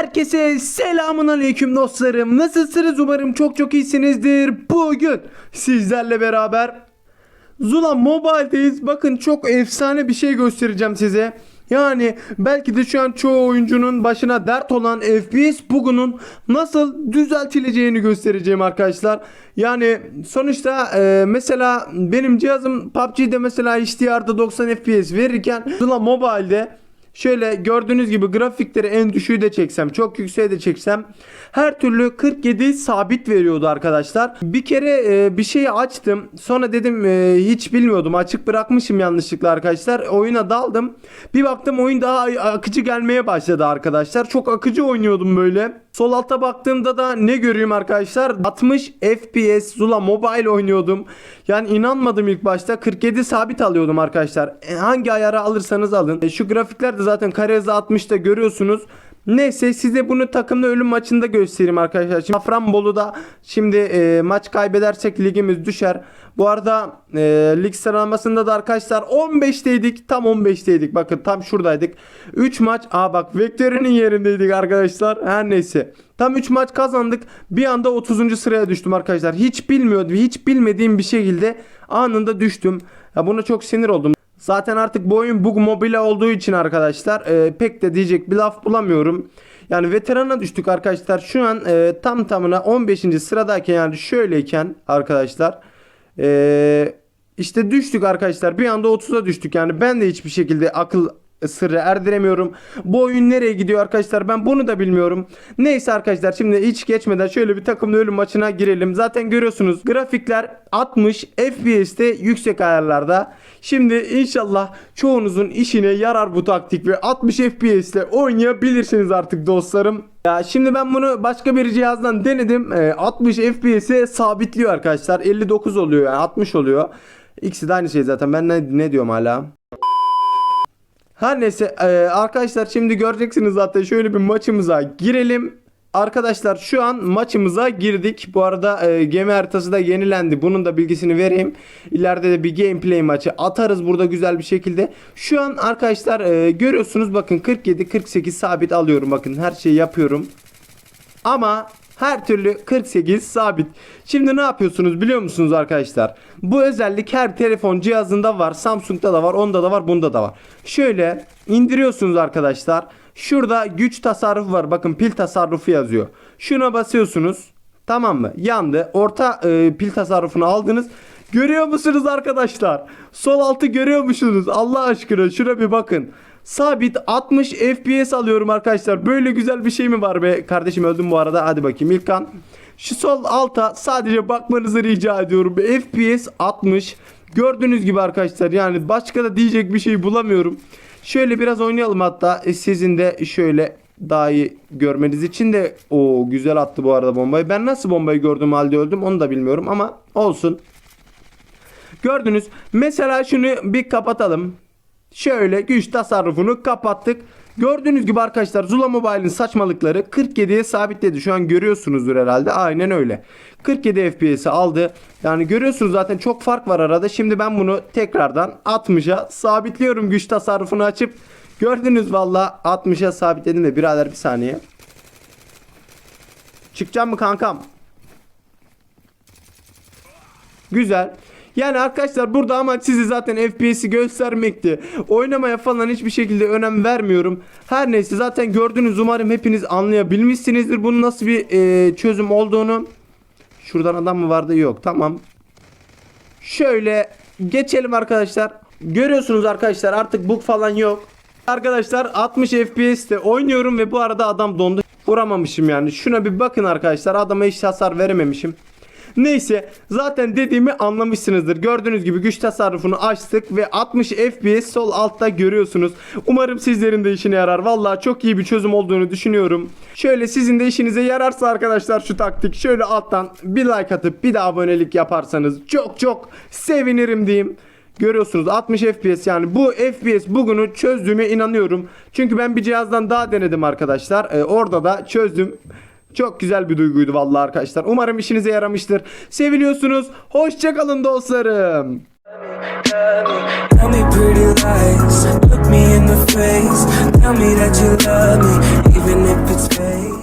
Herkese selamun aleyküm dostlarım. Nasılsınız? Umarım çok çok iyisinizdir. Bugün sizlerle beraber Zula Mobile'deyiz. Bakın çok efsane bir şey göstereceğim size. Yani belki de şu an çoğu oyuncunun başına dert olan FPS bugünün nasıl düzeltileceğini göstereceğim arkadaşlar. Yani sonuçta e, mesela benim cihazım PUBG'de mesela HDR'da 90 FPS verirken Zula Mobile'de Şöyle gördüğünüz gibi grafikleri en düşüğü de çeksem, çok yükseğe de çeksem her türlü 47 sabit veriyordu arkadaşlar. Bir kere e, bir şeyi açtım. Sonra dedim e, hiç bilmiyordum. Açık bırakmışım yanlışlıkla arkadaşlar. Oyuna daldım. Bir baktım oyun daha akıcı gelmeye başladı arkadaşlar. Çok akıcı oynuyordum böyle. Sol alta baktığımda da ne görüyorum arkadaşlar? 60 FPS Zula Mobile oynuyordum. Yani inanmadım ilk başta. 47 sabit alıyordum arkadaşlar. E, hangi ayara alırsanız alın. E, şu grafikler de zaten kare hızı 60'da görüyorsunuz. Neyse size bunu takımlı ölüm maçında göstereyim arkadaşlar. Şimdi Afranbolu'da şimdi e, maç kaybedersek ligimiz düşer. Bu arada e, lig sıralamasında da arkadaşlar 15'teydik. Tam 15'teydik. Bakın tam şuradaydık. 3 maç. Aa bak vektörünün yerindeydik arkadaşlar. Her neyse. Tam 3 maç kazandık. Bir anda 30. sıraya düştüm arkadaşlar. Hiç bilmiyordum. Hiç bilmediğim bir şekilde anında düştüm. Ya buna çok sinir oldum. Zaten artık bu oyun bug mobile olduğu için arkadaşlar e, pek de diyecek bir laf bulamıyorum. Yani veterana düştük arkadaşlar. Şu an e, tam tamına 15. sıradayken yani şöyleyken arkadaşlar e, işte düştük arkadaşlar. Bir anda 30'a düştük. Yani ben de hiçbir şekilde akıl sırrı erdiremiyorum. Bu oyun nereye gidiyor arkadaşlar ben bunu da bilmiyorum. Neyse arkadaşlar şimdi hiç geçmeden şöyle bir takımlı ölüm maçına girelim. Zaten görüyorsunuz grafikler 60 FPS'te yüksek ayarlarda. Şimdi inşallah çoğunuzun işine yarar bu taktik ve 60 FPS'te oynayabilirsiniz artık dostlarım. Ya şimdi ben bunu başka bir cihazdan denedim. E, 60 FPS'e sabitliyor arkadaşlar. 59 oluyor yani 60 oluyor. İkisi de aynı şey zaten. Ben ne, ne diyorum hala? Her neyse e, arkadaşlar şimdi göreceksiniz zaten şöyle bir maçımıza girelim. Arkadaşlar şu an maçımıza girdik. Bu arada e, gemi haritası da yenilendi. Bunun da bilgisini vereyim. İleride de bir gameplay maçı atarız burada güzel bir şekilde. Şu an arkadaşlar e, görüyorsunuz bakın 47 48 sabit alıyorum bakın her şeyi yapıyorum. Ama her türlü 48 sabit. Şimdi ne yapıyorsunuz biliyor musunuz arkadaşlar? Bu özellik her telefon cihazında var. Samsung'da da var, onda da var, bunda da var. Şöyle indiriyorsunuz arkadaşlar. Şurada güç tasarrufu var. Bakın pil tasarrufu yazıyor. Şuna basıyorsunuz. Tamam mı? Yandı. Orta e, pil tasarrufunu aldınız. Görüyor musunuz arkadaşlar? Sol altı görüyor musunuz? Allah aşkına şuna bir bakın. Sabit 60 FPS alıyorum arkadaşlar. Böyle güzel bir şey mi var be? Kardeşim öldüm bu arada. Hadi bakayım İlkan. Şu sol alta sadece bakmanızı rica ediyorum. FPS 60. Gördüğünüz gibi arkadaşlar yani başka da diyecek bir şey bulamıyorum. Şöyle biraz oynayalım hatta e, sizin de şöyle daha iyi görmeniz için de o güzel attı bu arada bombayı. Ben nasıl bombayı gördüm halde öldüm onu da bilmiyorum ama olsun. Gördünüz. Mesela şunu bir kapatalım. Şöyle güç tasarrufunu kapattık. Gördüğünüz gibi arkadaşlar Zula Mobile'in saçmalıkları 47'ye sabitledi. Şu an görüyorsunuzdur herhalde. Aynen öyle. 47 FPS'i aldı. Yani görüyorsunuz zaten çok fark var arada. Şimdi ben bunu tekrardan 60'a sabitliyorum güç tasarrufunu açıp. Gördünüz valla 60'a sabitledim de birader bir saniye. Çıkacağım mı kankam? Güzel. Yani arkadaşlar burada amaç sizi zaten FPS'i göstermekti. Oynamaya falan hiçbir şekilde önem vermiyorum. Her neyse zaten gördünüz umarım hepiniz anlayabilmişsinizdir bunun nasıl bir e, çözüm olduğunu. Şuradan adam mı vardı? Yok. Tamam. Şöyle geçelim arkadaşlar. Görüyorsunuz arkadaşlar artık bug falan yok. Arkadaşlar 60 FPS'te oynuyorum ve bu arada adam dondu. Vuramamışım yani. Şuna bir bakın arkadaşlar. Adama hiç hasar verememişim. Neyse zaten dediğimi anlamışsınızdır. Gördüğünüz gibi güç tasarrufunu açtık ve 60 FPS sol altta görüyorsunuz. Umarım sizlerin de işine yarar. Vallahi çok iyi bir çözüm olduğunu düşünüyorum. Şöyle sizin de işinize yararsa arkadaşlar şu taktik şöyle alttan bir like atıp bir de abonelik yaparsanız çok çok sevinirim diyeyim. Görüyorsunuz 60 FPS yani bu FPS bugünü çözdüğüme inanıyorum. Çünkü ben bir cihazdan daha denedim arkadaşlar. Ee, orada da çözdüm. Çok güzel bir duyguydu vallahi arkadaşlar. Umarım işinize yaramıştır. Seviliyorsunuz. Hoşçakalın dostlarım. Tell me pretty lies, look me in the face. Tell me that you love me, even if it's fake.